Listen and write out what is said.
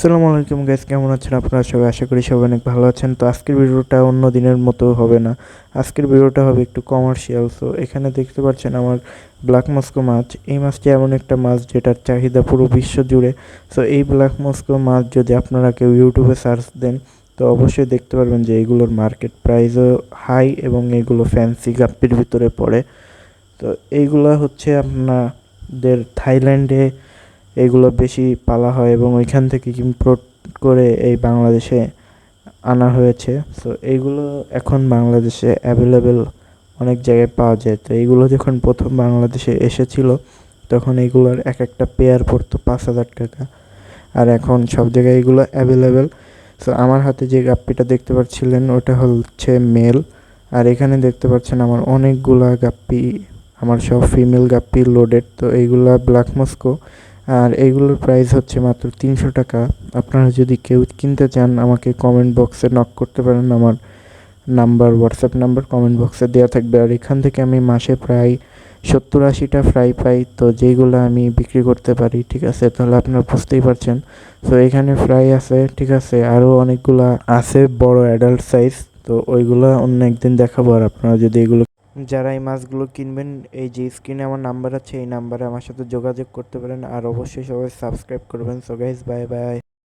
আসসালামু আলাইকুম গাইস কেমন আছেন আপনারা? সবাই আশা করি সবাই অনেক ভালো আছেন। তো আজকের ভিডিওটা অন্য দিনের মতো হবে না। আজকের ভিডিওটা হবে একটু কমার্শিয়াল সো এখানে দেখতে পাচ্ছেন আমার ব্ল্যাক মস্কো মাছ। এই মাছটি এমন একটা মাছ যেটার চাহিদা পুরো বিশ্ব জুড়ে। সো এই ব্ল্যাক মস্কো মাছ যদি আপনারা কেউ ইউটিউবে সার্চ দেন, তো অবশ্যই দেখতে পারবেন যে এগুলোর মার্কেট প্রাইসও হাই এবং এগুলো ফ্যান্সি গাপ্পির ভিতরে পড়ে। তো এইগুলো হচ্ছে আপনাদের থাইল্যান্ডে এগুলো বেশি পালা হয় এবং ওইখান থেকে ইম্পোর্ট করে এই বাংলাদেশে আনা হয়েছে। সো এইগুলো এখন বাংলাদেশে অ্যাভেলেবেল অনেক জায়গায় পাওয়া যায়। তো এইগুলো যখন প্রথম বাংলাদেশে এসেছিল, তখন এইগুলোর এক একটা পেয়ার পড়তো পাঁচ হাজার টাকা। আর এখন সব জায়গায় এগুলো অ্যাভেলেবেল সো আমার হাতে যে গাপ্পিটা দেখতে পাচ্ছিলেন, ওটা হচ্ছে মেল আর এখানে দেখতে পাচ্ছেন আমার অনেকগুলা গাপ্পি, আমার সব ফিমেল গাপ্পি লোডেড তো এইগুলা ব্ল্যাক মস্কো আর এইগুলোর প্রাইস হচ্ছে মাত্র তিনশো টাকা। আপনারা যদি কেউ কিনতে চান, আমাকে কমেন্ট বক্সে নক করতে পারেন। আমার নাম্বার হোয়াটসঅ্যাপ নাম্বার কমেন্ট বক্সে দেওয়া থাকবে। আর এখান থেকে আমি মাসে প্রায় সত্তর আশিটা ফ্রাই পাই। তো যেইগুলো আমি বিক্রি করতে পারি, ঠিক আছে? তাহলে আপনারা বুঝতেই পারছেন। তো এখানে ফ্রাই আছে, ঠিক আছে? আরও অনেকগুলা আছে, বড় অ্যাডাল্ট সাইজ তো ওইগুলো অন্য একদিন দেখাবো। আর আপনারা যদি এগুলো যারা এই মাছগুলো কিনবেন, এই যে স্ক্রিনে আমার নাম্বার আছে, এই নাম্বারে আমার সাথে যোগাযোগ করতে পারেন। আর অবশ্যই সবাই সাবস্ক্রাইব করবেন। So guys bye bye